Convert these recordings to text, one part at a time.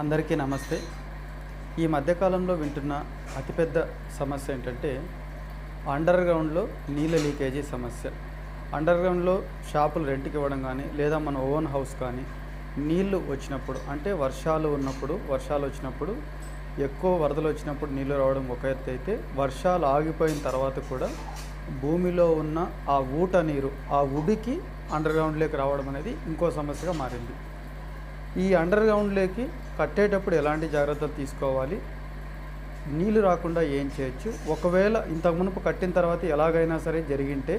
అందరికీ నమస్తే. ఈ మధ్యకాలంలో వింటున్న అతిపెద్ద సమస్య ఏంటంటే అండర్ గ్రౌండ్లో నీళ్ళ లీకేజీ సమస్య. అండర్ గ్రౌండ్లో షాపులు రెంట్కి ఇవ్వడం కానీ లేదా మన ఓన్ హౌస్ కానీ నీళ్ళు వచ్చినప్పుడు అంటే వర్షాలు ఉన్నప్పుడు వర్షాలు వచ్చినప్పుడు ఎక్కువ వరదలు వచ్చినప్పుడు నీళ్ళు రావడం ఒక ఎత్తు అయితే వర్షాలు ఆగిపోయిన తర్వాత కూడా భూమిలో ఉన్న ఆ ఊట నీరు ఆ ఉడికి అండర్ గ్రౌండ్లోకి రావడం అనేది ఇంకో సమస్యగా మారింది. ఈ అండర్ గ్రౌండ్లోకి కట్టేటప్పుడు ఎలాంటి జాగ్రత్తలు తీసుకోవాలి? నీళ్ళు రాకుండా ఏం చేయొచ్చు? ఒకవేళ ఇంతకు మునుపు కట్టిన తర్వాత ఎలాగైనా సరే జరిగింటే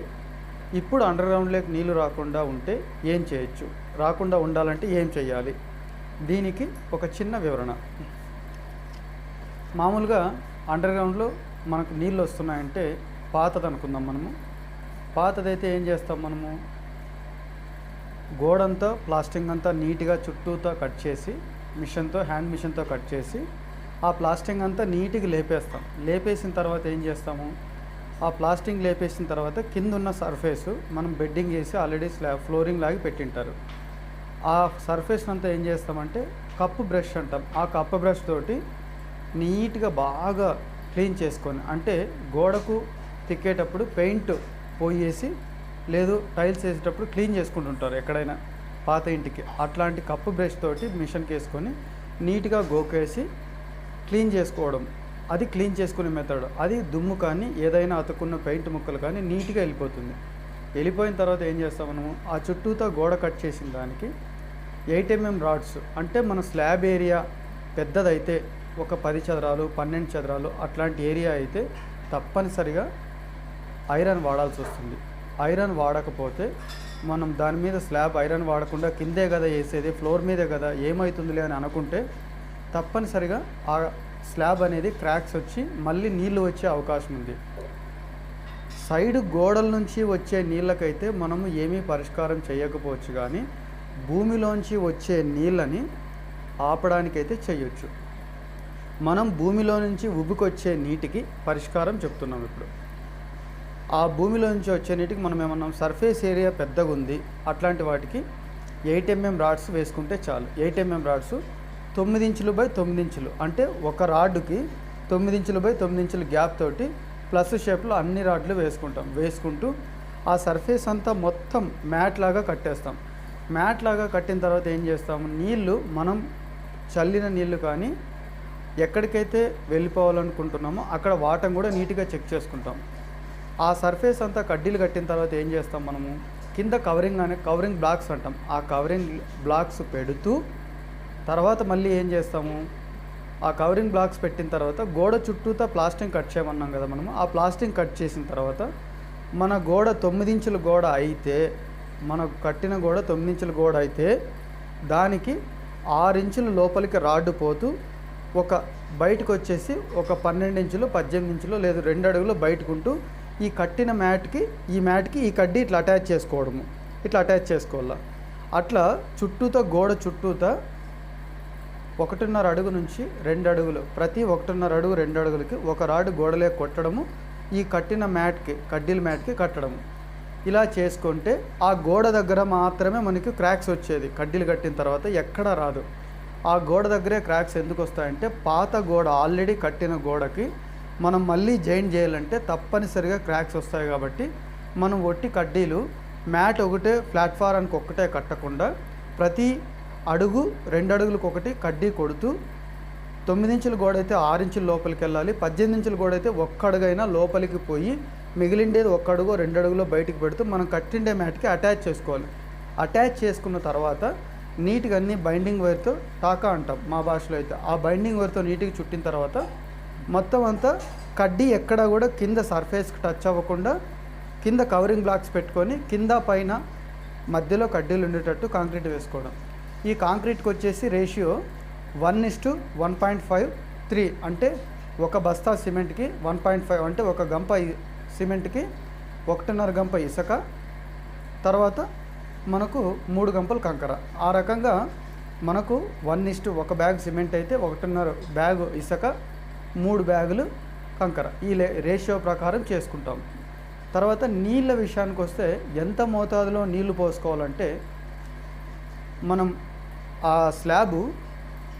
ఇప్పుడు అండర్ గ్రౌండ్లోకి నీళ్ళు రాకుండా ఉంటే ఏం చేయొచ్చు? రాకుండా ఉండాలంటే ఏం చేయాలి దీనికి ఒక చిన్న వివరణ. మామూలుగా అండర్ గ్రౌండ్లో మనకు నీళ్ళు వస్తున్నాయంటే పాతది అనుకుందాం మనము. పాతదైతే ఏం చేస్తాం మనము? గోడంతా ప్లాస్టింగ్ అంతా నీట్గా చుట్టూతో కట్ చేసి మిషన్తో హ్యాండ్ మిషన్తో కట్ చేసి ఆ ప్లాస్టింగ్ అంతా నీట్గా లేపేస్తాం. లేపేసిన తర్వాత ఏం చేస్తాము? ఆ ప్లాస్టింగ్ లేపేసిన తర్వాత కింద ఉన్న సర్ఫేస్ మనం బెడ్డింగ్ చేసి ఆల్రెడీ స్లా ఫ్లోరింగ్ లాగి పెట్టింటారు. ఆ సర్ఫేస్ అంతా ఏం చేస్తామంటే కప్పు బ్రష్ అంటాం. ఆ కప్పు బ్రష్ తోటి నీట్గా బాగా క్లీన్ చేసుకొని అంటే గోడకు తిక్కేటప్పుడు పెయింట్ పోయేసి లేదు టైల్స్ వేసేటప్పుడు క్లీన్ చేసుకుంటుంటారు ఎక్కడైనా. పాత ఇంటికి అట్లాంటి కప్పు బ్రష్ తోటి మిషన్కి వేసుకొని నీట్గా గోకేసి క్లీన్ చేసుకోవడం. అది క్లీన్ చేసుకునే మెథడ్ అది దుమ్ము కానీ ఏదైనా అతుకున్న పెయింట్ ముక్కలు కానీ నీట్గా వెళ్ళిపోతుంది. వెళ్ళిపోయిన తర్వాత ఏం చేస్తాం మనము? ఆ చుట్టూతో గోడ కట్ చేసిన దానికి ఎయిట్ ఎంఎం రాడ్స్. అంటే మన స్లాబ్ ఏరియా పెద్దదైతే ఒక పది చదరాలు పన్నెండు చదరాలు అట్లాంటి ఏరియా అయితే తప్పనిసరిగా ఐరన్ వాడాల్సి వస్తుంది. ఐరన్ వాడకపోతే మనం దాని మీద స్లాబ్ ఐరన్ వాడకుండా కిందే కదా వేసేది ఫ్లోర్ మీదే కదా ఏమవుతుందిలే అని అనుకుంటే తప్పనిసరిగా ఆ స్లాబ్ అనేది క్రాక్స్ వచ్చి మళ్ళీ నీళ్ళు వచ్చే అవకాశం ఉంది. సైడ్ గోడల నుంచి వచ్చే నీళ్ళకైతే మనము ఏమీ పరిష్కారం చేయకపోవచ్చు కానీ భూమిలోంచి వచ్చే నీళ్ళని ఆపడానికైతే చేయొచ్చు. మనం భూమిలో నుంచి ఉబ్బుకొచ్చే నీటికి పరిష్కారం చెప్తున్నాం ఇప్పుడు. ఆ భూమిలో నుంచి వచ్చే నీటికి మనం ఏమన్నాం? సర్ఫేస్ ఏరియా పెద్దగా ఉంది. అట్లాంటి వాటికి ఎయిట్ ఎంఎం రాడ్స్ వేసుకుంటే చాలు. ఎయిట్ ఎంఎం రాడ్స్ తొమ్మిది ఇంచులు బై తొమ్మిది ఇంచులు. అంటే ఒక రాడ్కి తొమ్మిది ఇంచులు బై తొమ్మిది ఇంచులు గ్యాప్ తోటి ప్లస్ షేప్లో అన్ని రాడ్లు వేసుకుంటాం. వేసుకుంటూ ఆ సర్ఫేస్ అంతా మొత్తం మ్యాట్ లాగా కట్టేస్తాం. మ్యాట్ లాగా కట్టిన తర్వాత ఏం చేస్తాము నీళ్ళు మనం చల్లిన నీళ్ళు కానీ ఎక్కడికైతే వెళ్ళిపోవాలనుకుంటున్నామో అక్కడ వాటం కూడా నీట్గా చెక్ చేసుకుంటాం. ఆ సర్ఫేస్ అంతా కడ్డీలు కట్టిన తర్వాత ఏం చేస్తాం మనము? కింద కవరింగ్ అనే కవరింగ్ బ్లాక్స్ అంటాం. ఆ కవరింగ్ బ్లాక్స్ పెడుతూ తర్వాత మళ్ళీ ఏం చేస్తాము? ఆ కవరింగ్ బ్లాక్స్ పెట్టిన తర్వాత గోడ చుట్టూతా ప్లాస్టింగ్ కట్ చేయమన్నాం కదా మనము. ఆ ప్లాస్టింగ్ కట్ చేసిన తర్వాత మన గోడ తొమ్మిది ఇంచుల గోడ అయితే మనకు కట్టిన గోడ తొమ్మిది ఇంచుల గోడ అయితే దానికి ఆరు ఇంచుల లోపలికి రాడ్డు పోతూ ఒక బయటకు వచ్చేసి ఒక పన్నెండు ఇంచులు పద్దెనిమిది ఇంచులు లేదు రెండు అడుగులు బయటకుంటూ ఈ కట్టిన మ్యాట్కి ఈ మ్యాట్కి ఈ కడ్డీ ఇట్లా అటాచ్ చేసుకోవడము. ఇట్లా అటాచ్ చేసుకోవాలా? అట్లా చుట్టూతో గోడ చుట్టూతో ఒకటిన్నర అడుగు నుంచి రెండు అడుగులు ప్రతి ఒకటిన్నర అడుగు రెండు అడుగులకి ఒక రాడు గోడలే కొట్టడము ఈ కట్టిన మ్యాట్కి కడ్డీల మ్యాట్కి కట్టడము. ఇలా చేసుకుంటే ఆ గోడ దగ్గర మాత్రమే మనకి క్రాక్స్ వచ్చేది. కడ్డీలు కట్టిన తర్వాత ఎక్కడా రాదు. ఆ గోడ దగ్గరే క్రాక్స్ ఎందుకు వస్తాయంటే పాత గోడ ఆల్రెడీ కట్టిన గోడకి మనం మళ్ళీ జాయిన్ చేయాలంటే తప్పనిసరిగా క్రాక్స్ వస్తాయి కాబట్టి మనం ఒట్టి కడ్డీలు మ్యాట్ ఒకటే ప్లాట్ఫారానికి ఒక్కటే కట్టకుండా ప్రతి అడుగు రెండు అడుగులకు ఒకటి కడ్డీ కొడుతూ తొమ్మిది ఇంచుల గోడ అయితే ఆరు ఇంచుల లోపలికి వెళ్ళాలి. పద్దెనిమిది ఇంచుల గోడ అయితే ఒక్క అడుగైనా లోపలికి పోయి మిగిలిండేది ఒక్క అడుగు రెండు అడుగులో బయటికి పెడుతూ మనం కట్టిండే మ్యాట్కి అటాచ్ చేసుకోవాలి. అటాచ్ చేసుకున్న తర్వాత నీట్గా అన్ని బైండింగ్ వైర్తో టాకా అంటాం మా భాషలో అయితే. ఆ బైండింగ్ వైర్తో నీట్గా చుట్టిన తర్వాత మొత్తం అంతా కడ్డీ ఎక్కడ కూడా కింద సర్ఫేస్కి టచ్ అవ్వకుండా కింద కవరింగ్ బ్లాక్స్ పెట్టుకొని కింద పైన మధ్యలో కడ్డీలు ఉండేటట్టు కాంక్రీట్ వేసుకోవడం. ఈ కాంక్రీట్కి వచ్చేసి ratio one is to one point five three అంటే ఒక బస్తా సిమెంట్కి వన్ పాయింట్ ఫైవ్ అంటే ఒక గంప సిమెంట్కి ఒకటిన్నర గంప ఇసుక తర్వాత మనకు మూడు గంపలు కంకర. ఆ రకంగా మనకు వన్ ఇస్టు ఒక బ్యాగ్ సిమెంట్ అయితే ఒకటిన్నర బ్యాగ్ ఇసుక మూడు బ్యాగులు కంకర. ఈ రేషియో ప్రకారం చేసుకుంటాం. తర్వాత నీళ్ళ విషయానికి వస్తే ఎంత మోతాదులో నీళ్ళు పోసుకోవాలంటే మనం ఆ స్లాబు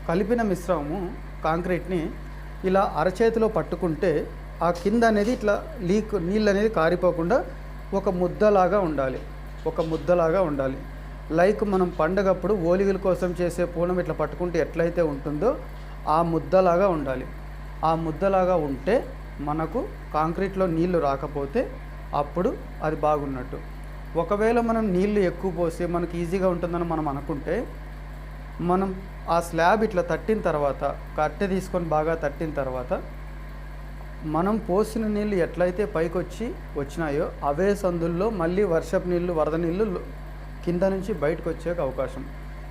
కలిపిన మిశ్రమము కాంక్రీట్ని ఇలా అరచేతిలో పట్టుకుంటే ఆ కింద అనేది ఇట్లా లీక్ నీళ్ళు అనేది కారిపోకుండా ఒక ముద్దలాగా ఉండాలి. ఒక ముద్దలాగా ఉండాలి. లైక్ మనం పండగప్పుడు ఓలిగల కోసం చేసే పూనం ఇట్లా పట్టుకుంటే ఎట్లయితే ఉంటుందో ఆ ముద్దలాగా ఉండాలి. ఆ ముద్దలాగా ఉంటే మనకు కాంక్రీట్లో నీళ్ళు రాకపోతే అప్పుడు అది బాగున్నట్టు. ఒకవేళ మనం నీళ్ళు ఎక్కువ పోసి మనకి ఈజీగా ఉంటుందని మనం అనుకుంటే మనం ఆ స్లాబ్ ఇట్లా తట్టిన తర్వాత కట్టె తీసుకొని బాగా తట్టిన తర్వాత మనం పోసిన నీళ్ళు ఎట్లయితే పైకి వచ్చి వచ్చినాయో అవే సందుల్లో మళ్ళీ వర్షపు నీళ్ళు వరద నీళ్ళు కింద నుంచి బయటకు వచ్చే అవకాశం.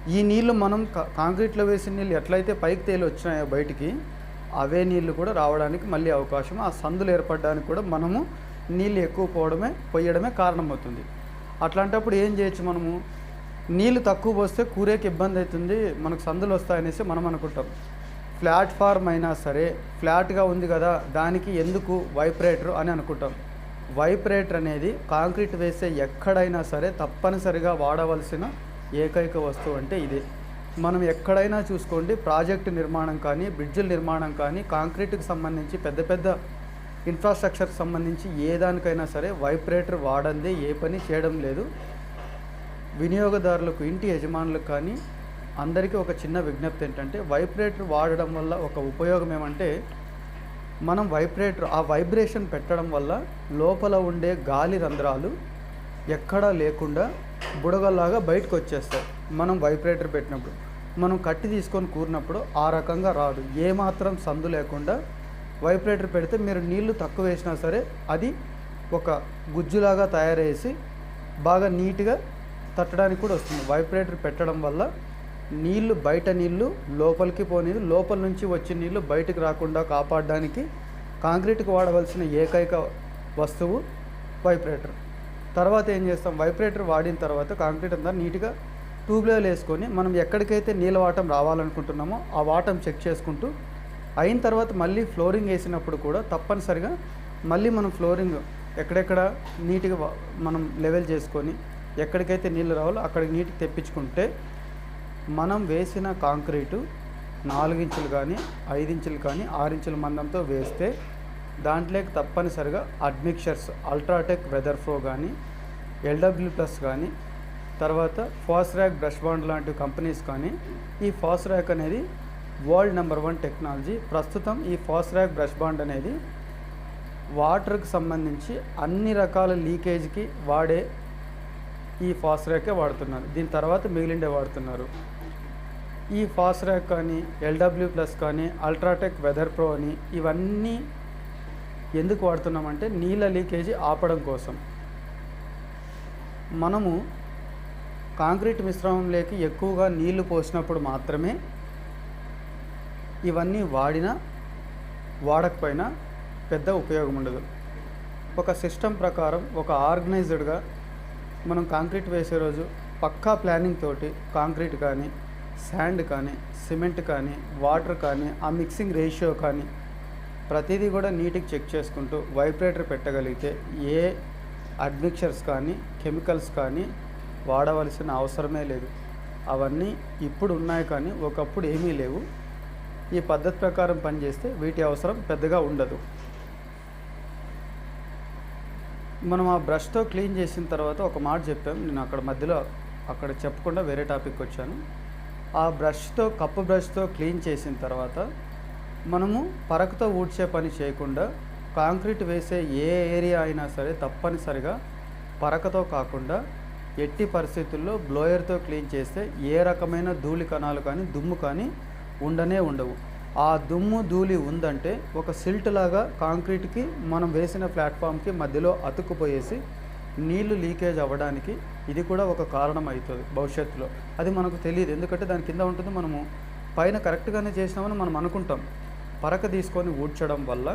ఈ నీళ్ళు మనం కా- కాంక్రీట్లో వేసిన నీళ్ళు ఎట్లయితే పైకి తేలి వచ్చినాయో బయటికి అవే నీళ్ళు కూడా రావడానికి మళ్ళీ అవకాశం. ఆ సందులు ఏర్పడడానికి కూడా మనము నీళ్ళు ఎక్కువ పోవడమే పోయడమే కారణమవుతుంది. అట్లాంటప్పుడు ఏం చేయొచ్చు మనము? నీళ్ళు తక్కువ పోస్తే కూరేకి ఇబ్బంది అవుతుంది మనకు సందులు వస్తాయనేసి మనం అనుకుంటాం. ప్లాట్ఫామ్ అయినా సరే ఫ్లాట్గా ఉంది కదా దానికి ఎందుకు వైబ్రేటర్ అని అనుకుంటాం. వైబ్రేటర్ అనేది కాంక్రీట్ వేసే ఎక్కడైనా సరే తప్పనిసరిగా వాడవలసిన ఏకైక వస్తువు అంటే ఇదే. మనం ఎక్కడైనా చూసుకోండి ప్రాజెక్టు నిర్మాణం కానీ బ్రిడ్జిల నిర్మాణం కానీ కాంక్రీట్కి సంబంధించి పెద్ద పెద్ద ఇన్ఫ్రాస్ట్రక్చర్కి సంబంధించి ఏ దానికైనా సరే వైబ్రేటర్ వాడందే ఏ పని చేయడం లేదు. వినియోగదారులకు ఇంటి యజమానులకు కానీ అందరికీ ఒక చిన్న విజ్ఞప్తి ఏంటంటే వైబ్రేటర్ వాడడం వల్ల ఒక ఉపయోగం ఏమంటే మనం వైబ్రేటర్ ఆ వైబ్రేషన్ పెట్టడం వల్ల లోపల ఉండే గాలి రంధ్రాలు ఎక్కడా లేకుండా బుడగల్లాగా బయటకు వచ్చేస్తాయి మనం వైబ్రేటర్ పెట్టినప్పుడు. మనం కట్టి తీసుకొని కూరినప్పుడు ఆ రకంగా రాదు. ఏ మాత్రం సందు లేకుండా వైబ్రేటర్ పెడితే మీరు నీళ్ళు తక్కువ వేసినా సరే అది ఒక గుజ్జులాగా తయారేసి బాగా నీట్గా తట్టడానికి కూడా వస్తుంది. వైబ్రేటర్ పెట్టడం వల్ల నీళ్ళు బయట నీళ్ళు లోపలికి పోనీ లోపల నుంచి వచ్చే నీళ్ళు బయటకు రాకుండా కాపాడడానికి కాంక్రీట్కి వాడవలసిన ఏకైక వస్తువు వైబ్రేటర్. తర్వాత ఏం చేస్తాం? వైబ్రేటర్ వాడిన తర్వాత కాంక్రీట్ అంతా నీట్గా ట్యూబ్లెవెల్ వేసుకొని మనం ఎక్కడికైతే నీళ్ళ వాటం రావాలనుకుంటున్నామో ఆ వాటం చెక్ చేసుకుంటూ అయిన తర్వాత మళ్ళీ ఫ్లోరింగ్ వేసినప్పుడు కూడా తప్పనిసరిగా మళ్ళీ మనం ఫ్లోరింగ్ ఎక్కడెక్కడ నీట్గా మనం లెవెల్ చేసుకొని ఎక్కడికైతే నీళ్ళు రావాలో అక్కడికి నీటికి తెప్పించుకుంటే మనం వేసిన కాంక్రీటు నాలుగించులు కానీ ఐదించులు కానీ ఆరించుల మందంతో వేస్తే దాంట్లోకి తప్పనిసరిగా అడ్మిక్చర్స్ అల్ట్రాటెక్ వెదర్ ఫ్లో కానీ ఎల్డబ్ల్యూ ప్లస్ కానీ తర్వాత ఫాస్ట్రాక్ బ్రష్ బాండ్ లాంటి కంపెనీస్ కానీ ఈ ఫాస్ట్రాక్ అనేది వరల్డ్ నెంబర్ వన్ టెక్నాలజీ. ప్రస్తుతం ఈ ఫాస్ట్రాక్ బ్రష్ బాండ్ అనేది వాటర్కి సంబంధించి అన్ని రకాల లీకేజ్కి వాడే ఈ ఫాస్ట్రాకే వాడుతున్నారు. దీని తర్వాత మిగిలిండే వాడుతున్నారు. ఈ ఫాస్ట్రాక్ కానీ ఎల్డబ్ల్యూ ప్లస్ కానీ అల్ట్రాటెక్ వెదర్ ప్రో అని ఇవన్నీ ఎందుకు వాడుతున్నామంటే నీళ్ళ లీకేజీ ఆపడం కోసం. మనము కాంక్రీట్ మిశ్రమంలోకి ఎక్కువగా నీళ్ళు పోసినప్పుడు మాత్రమే ఇవన్నీ వాడినా వాడకపోయినా పెద్ద ఉపయోగం ఉండదు. ఒక సిస్టమ్ ప్రకారం ఒక ఆర్గనైజ్డ్గా మనం కాంక్రీట్ వేసే రోజు పక్కా ప్లానింగ్ తోటి కాంక్రీట్ కానీ శాండ్ కానీ సిమెంట్ కానీ వాటర్ కానీ ఆ మిక్సింగ్ రేషియో కానీ ప్రతిదీ కూడా నీటికి చెక్ చేసుకుంటూ వైబ్రేటర్ పెట్టగలిగితే ఏ అడ్మిక్చర్స్ కానీ కెమికల్స్ కానీ వాడవలసిన అవసరమే లేదు. అవన్నీ ఇప్పుడు ఉన్నాయి కానీ ఒకప్పుడు ఏమీ లేవు. ఈ పద్ధతి ప్రకారం పనిచేస్తే వీటి అవసరం పెద్దగా ఉండదు. మనం ఆ బ్రష్తో క్లీన్ చేసిన తర్వాత ఒక మాట చెప్పాం. నేను అక్కడ మధ్యలో అక్కడ చెప్పకుండా వేరే టాపిక్ వచ్చాను. ఆ బ్రష్తో కప్పు బ్రష్తో క్లీన్ చేసిన తర్వాత మనము పరకతో ఊడ్చే పని చేయకుండా కాంక్రీట్ వేసే ఏ ఏరియా అయినా సరే తప్పనిసరిగా పరకతో కాకుండా ఎట్టి పరిస్థితుల్లో బ్లోయర్తో క్లీన్ చేస్తే ఏ రకమైన ధూళి కణాలు కానీ దుమ్ము కానీ ఉండనే ఉండవు. ఆ దుమ్ము ధూళి ఉందంటే ఒక సిల్ట్ లాగా కాంక్రీట్కి మనం వేసిన ప్లాట్ఫామ్కి మధ్యలో అతుక్కుపోయేసి నీళ్ళు లీకేజ్ అవ్వడానికి ఇది కూడా ఒక కారణం అవుతుంది భవిష్యత్తులో. అది మనకు తెలియదు. ఎందుకంటే దాని కింద ఉంటుంది మనము పైన కరెక్ట్గానే చేసినామని మనం అనుకుంటాం. పరక తీసుకొని ఊడ్చడం వల్ల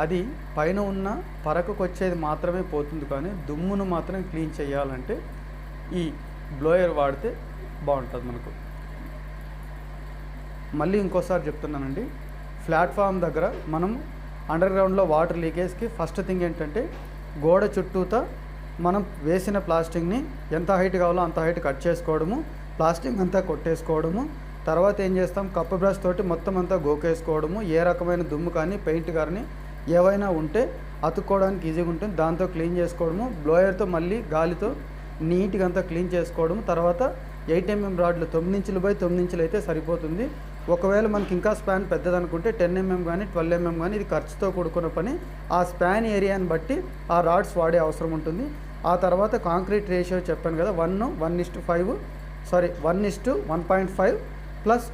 అది పైన ఉన్న పరకకు వచ్చేది మాత్రమే పోతుంది కానీ దుమ్మును మాత్రం క్లీన్ చేయాలంటే ఈ బ్లోయర్ వాడితే బాగుంటుంది మనకు. మళ్ళీ ఇంకోసారి చెప్తున్నానండి ప్లాట్ఫామ్ దగ్గర మనం అండర్ గ్రౌండ్లో వాటర్ లీకేజ్కి ఫస్ట్ థింగ్ ఏంటంటే గోడ చుట్టూతా మనం వేసిన ప్లాస్టిక్ని ఎంత హైట్ కావాలో అంత హైట్ కట్ చేసుకోవడము ప్లాస్టిక్ అంతా కొట్టేసుకోవడము తర్వాత ఏం చేస్తాం కప్పు బ్రష్ తోటి మొత్తం అంతా గోకేసుకోవడము ఏ రకమైన దుమ్ము కానీ పెయింట్ కానీ ఏవైనా ఉంటే అతుక్కోవడానికి ఈజీగా ఉంటుంది. దాంతో క్లీన్ చేసుకోవడము బ్లోయర్తో మళ్ళీ గాలితో నీట్గా అంతా క్లీన్ చేసుకోవడము. తర్వాత ఎయిట్ ఎంఎం రాడ్లు తొమ్మిది ఇంచులు బై తొమ్మిది ఇంచులు అయితే సరిపోతుంది. ఒకవేళ మనకి ఇంకా స్పాన్ పెద్దదనుకుంటే టెన్ ఎంఎం కానీ ట్వెల్వ్ ఎంఎం కానీ ఇది ఖర్చుతో కూడుకున్న పని. ఆ స్పాన్ ఏరియాని బట్టి ఆ రాడ్స్ వాడే అవసరం ఉంటుంది. ఆ తర్వాత కాంక్రీట్ రేషియో చెప్పాను కదా one one is to five sorry one is to one point five plus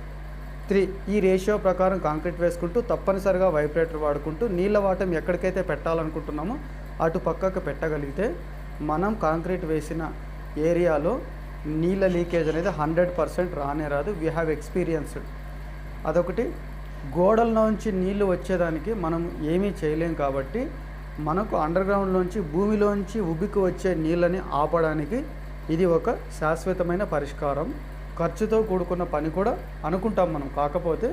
three ఈ రేషియో ప్రకారం కాంక్రీట్ వేసుకుంటూ తప్పనిసరిగా వైబ్రేటర్ వాడుకుంటూ నీళ్ళ వాటం ఎక్కడికైతే పెట్టాలనుకుంటున్నామో అటు పక్కకు పెట్టగలిగితే మనం కాంక్రీట్ వేసిన ఏరియాలో నీళ్ళ లీకేజ్ అనేది హండ్రెడ్ పర్సెంట్ రానే రాదు. వీ హ్యావ్ ఎక్స్పీరియన్స్డ్ అదొకటి. గోడల్లోంచి నీళ్ళు వచ్చేదానికి మనం ఏమీ చేయలేం కాబట్టి మనకు అండర్ గ్రౌండ్లోంచి భూమిలోంచి ఉబ్బికి వచ్చే నీళ్ళని ఆపడానికి ఇది ఒక శాశ్వతమైన పరిష్కారం. ఖర్చుతో కూడుకున్న పని కూడా అనుకుంటాం మనం. కాకపోతే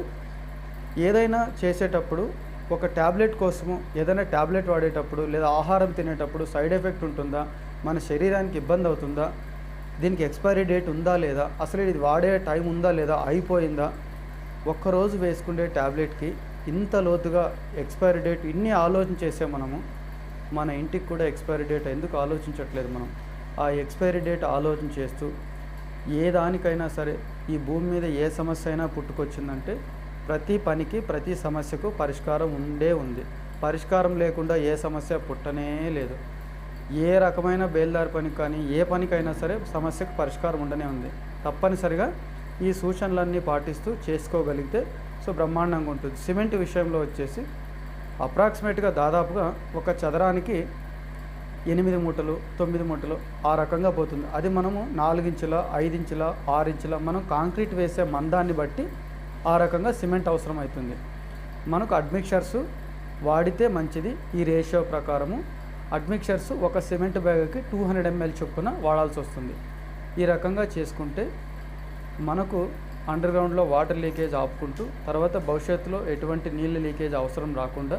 ఏదైనా చేసేటప్పుడు ఒక ట్యాబ్లెట్ కోసము ఏదైనా ట్యాబ్లెట్ వాడేటప్పుడు లేదా ఆహారం తినేటప్పుడు సైడ్ ఎఫెక్ట్ ఉంటుందా? మన శరీరానికి ఇబ్బంది అవుతుందా? దీనికి ఎక్స్పైరీ డేట్ ఉందా లేదా? అసలు ఇది వాడే టైం ఉందా లేదా? అయిపోయిందా? ఒక్కరోజు వేసుకునే ట్యాబ్లెట్కి ఇంత లోతుగా ఎక్స్పైరీ డేట్ ఇన్ని ఆలోచన చేసే మనము మన ఇంటికి కూడా ఎక్స్పైరీ డేట్ ఎందుకు ఆలోచించట్లేదు మనం? ఆ ఎక్స్పైరీ డేట్ ఆలోచన చేస్తూ ఏ దానికైనా సరే ఈ భూమి మీద ఏ సమస్య అయినా పుట్టుకొచ్చిందంటే ప్రతి పనికి ప్రతి సమస్యకు పరిష్కారం ఉండే ఉంది. పరిష్కారం లేకుండా ఏ సమస్య పుట్టనే లేదు. ఏ రకమైన బేల్దారి పనికి కానీ ఏ పనికైనా సరే సమస్యకు పరిష్కారం ఉండనే ఉంది. తప్పనిసరిగా ఈ సూచనలన్నీ పాటిస్తూ చేసుకోగలిగితే సో బ్రహ్మాండంగా ఉంటుంది. సిమెంట్ విషయంలో వచ్చేసి అప్రాక్సిమేట్గా దాదాపుగా ఒక చదరానికి ఎనిమిది మూటలు తొమ్మిది మూటలు ఆ రకంగా పోతుంది. అది మనము నాలుగించుల ఐదించుల ఆరించుల మనం కాంక్రీట్ వేసే మందాన్ని బట్టి ఆ రకంగా సిమెంట్ అవసరం అవుతుంది మనకు అడ్మిక్షర్స్ వాడితే మంచిది. ఈ రేషియో ప్రకారము అడ్మిక్షర్స్ ఒక సిమెంట్ బ్యాగ్కి టూ హండ్రెడ్ ఎంఎల్ చొప్పున వాడాల్సి వస్తుంది. ఈ రకంగా చేసుకుంటే మనకు అండర్ గ్రౌండ్లో వాటర్ లీకేజ్ ఆపుకుంటూ తర్వాత భవిష్యత్తులో ఎటువంటి నీళ్ళ లీకేజ్ అవసరం రాకుండా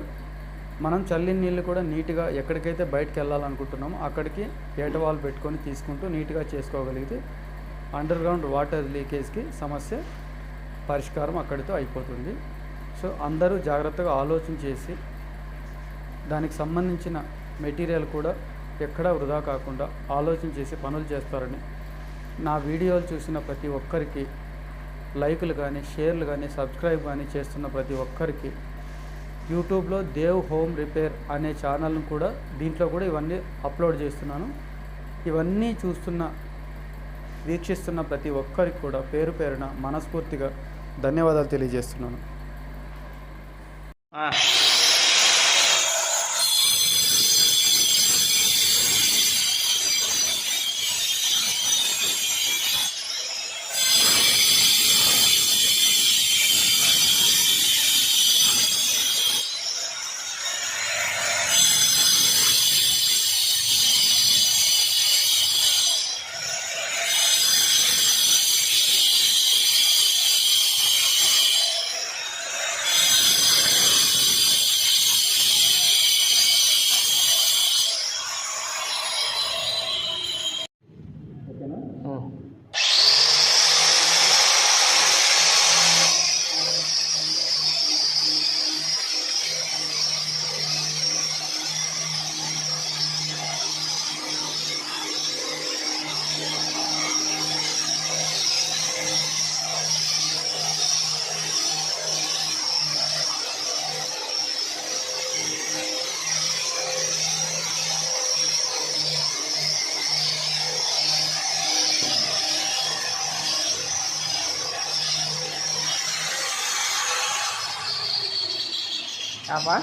మనం చల్లిన నీళ్ళు కూడా నీట్గా ఎక్కడికైతే బయటకు వెళ్ళాలనుకుంటున్నామో అక్కడికి ఏటవాలు పెట్టుకొని తీసుకుంటూ నీట్గా చేసుకోగలిగితే అండర్ గ్రౌండ్ వాటర్ లీకేజ్కి సమస్య పరిష్కారం అక్కడితో అయిపోతుంది. సో అందరూ జాగ్రత్తగా ఆలోచన చేసి దానికి సంబంధించిన మెటీరియల్ కూడా ఎక్కడా వృధా కాకుండా ఆలోచన చేసి పనులు చేస్తారని నా వీడియోలు చూసిన ప్రతి ఒక్కరికి లైకులు కానీ షేర్లు కానీ సబ్స్క్రైబ్ కానీ చేస్తున్న ప్రతి ఒక్కరికి యూట్యూబ్లో దేవ్ హోమ్ రిపేర్ అనే ఛానల్ను కూడా దీంట్లో కూడా ఇవన్నీ అప్లోడ్ చేస్తున్నాను. ఇవన్నీ చూస్తున్న వీక్షిస్తున్న ప్రతి ఒక్కరికి కూడా పేరు పేరున మనస్ఫూర్తిగా ధన్యవాదాలు తెలియజేస్తున్నాను. আবার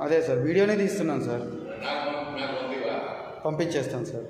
అదే సార్ వీడియోనే తీస్తున్నాను సార్. పంపించేస్తాను సార్.